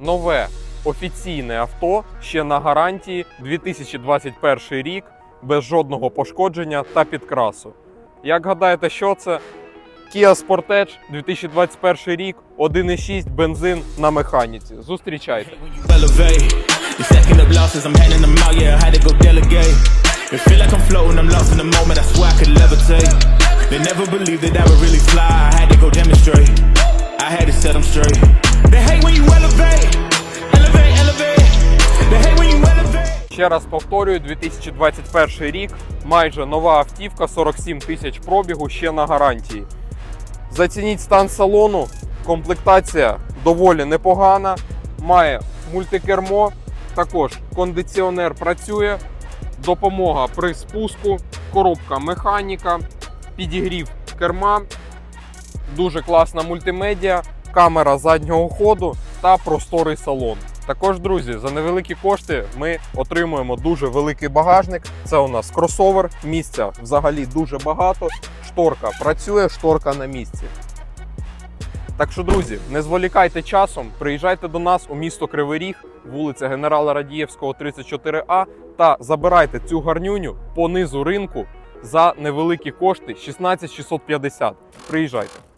нове офіційне авто ще на гарантії 2021 рік без жодного пошкодження та підкрасу. Як гадаєте, що це? Kia Sportage 2021 рік, 1,6 бензин на механіці. Зустрічайте. It feel like I'm floating, I'm lost in the moment, I swear I could levitate. They never believed that I would really fly, I had to go demonstrate. Ще раз повторюю, 2021 рік, майже нова автівка, 47 тисяч пробігу ще на гарантії. Зацініть стан салону, комплектація доволі непогана, має мультикермо, також кондиціонер працює, допомога при спуску, коробка механіка, підігрів керма, дуже класна мультимедіа, камера заднього ходу та просторий салон. Також, друзі, за невеликі кошти ми отримуємо дуже великий багажник. Це у нас кросовер, місця взагалі дуже багато. Шторка працює, шторка на місці. Так що, друзі, не зволікайте часом, приїжджайте до нас у місто Кривий Ріг, вулиця Генерала Радієвського, 34А, та забирайте цю гарнюню по низу ринку за невеликі кошти 16 650. Приїжджайте.